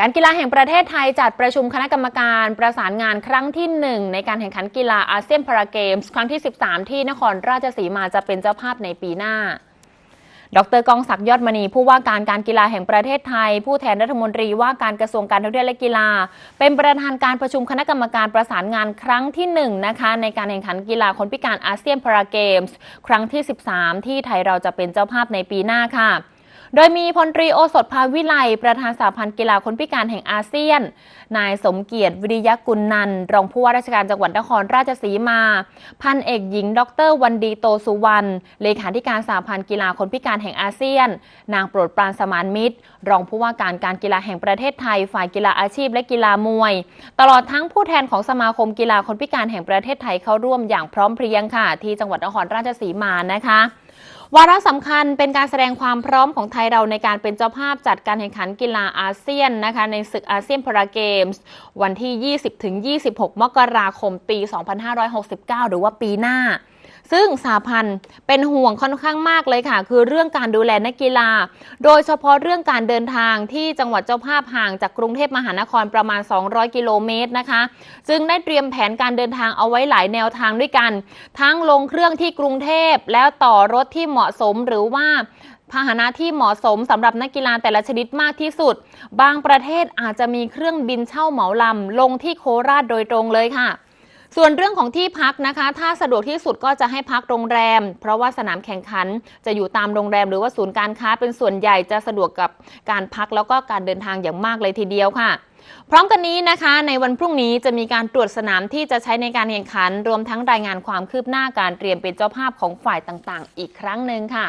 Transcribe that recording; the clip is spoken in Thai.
การกีฬาแห่งประเทศไทยจัดประชุมคณะกรรมการประสานงานครั้งที่ 1 ในการแข่งขันกีฬาอาเซียนพาราเกมส์ครั้งที่ 13 ที่นครราชสีมาจะเป็นเจ้าภาพในปีหน้า ดรกองศักดิ์ยอดมณีผู้ว่าการการกีฬาแห่งประเทศไทย ผู้แทนรัฐมนตรีว่าการกระทรวงการท่องเที่ยวและกีฬา เป็นประธานการประชุมคณะกรรมการประสานงานครั้งที่1นะคะในการแข่งขันกีฬาคนพิการอาเซียนพาราเกมส์ครั้งที่ 13 ที่ไทยเราจะเป็นเจ้าภาพในปีหน้าค่ะ โดยมีพลตรีโอสถภาวิไล ประธานสาพันธ์กีฬาคนพิการแห่งอาเซียน นายสมเกียรติวิริยกุลนันรองผู้ว่าราชการจังหวัดนครราชสีมา พันเอกหญิง ดรวันดีโตสุวรรณ เลขาธิการสาพันธ์กีฬาคนพิการแห่งอาเซียน นางโปรดปรานสมานมิตร รองผู้ว่าการการกีฬาแห่งประเทศไทย ฝ่ายกีฬาอาชีพและกีฬามวย ตลอดทั้งผู้แทนของสมาคมกีฬาคนพิการแห่งประเทศไทยเข้าร่วมอย่างพร้อมเพรียงค่ะ ที่จังหวัดนครราชสีมานะคะ วาระสำคัญเป็นการแสดงความพร้อมของไทยเราในการเป็นเจ้าภาพจัดการแข่งขันกีฬาอาเซียนนะคะในศึกอาเซียนพาราเกมส์ วันที่ 20-26 มกราคมปี 2569 หรือว่าปีหน้า ซึ่งสาพันธ์เป็นห่วงค่อนข้างมากเลยค่ะ คือเรื่องการดูแลนักกีฬา โดยเฉพาะเรื่องการเดินทางที่จังหวัดเจ้าภาพห่างจากกรุงเทพมหานครประมาณ 200 กิโลเมตรนะคะ จึงได้เตรียมแผนการเดินทางเอาไว้หลายแนวทางด้วยกัน ทั้งลงเครื่องที่กรุงเทพแล้วต่อรถที่เหมาะสมหรือว่าพาหนะที่เหมาะสมสำหรับนักกีฬาแต่ละชนิดมากที่สุด บางประเทศอาจจะมีเครื่องบินเช่าเหมาลำลงที่โคราชโดยตรงเลยค่ะ ส่วนเรื่องของที่พักนะคะ ถ้าสะดวกที่สุดก็จะให้พักโรงแรม เพราะว่าสนามแข่งขันจะอยู่ตามโรงแรมหรือว่าศูนย์การค้าเป็นส่วนใหญ่จะสะดวกกับการพักแล้วก็การเดินทางอย่างมากเลยทีเดียวค่ะ พร้อมกันนี้นะคะ ในวันพรุ่งนี้จะมีการตรวจสนามที่จะใช้ในการแข่งขัน รวมทั้งรายงานความคืบหน้าการเตรียมเป็นเจ้าภาพของฝ่ายต่างๆ อีกครั้งหนึ่งค่ะ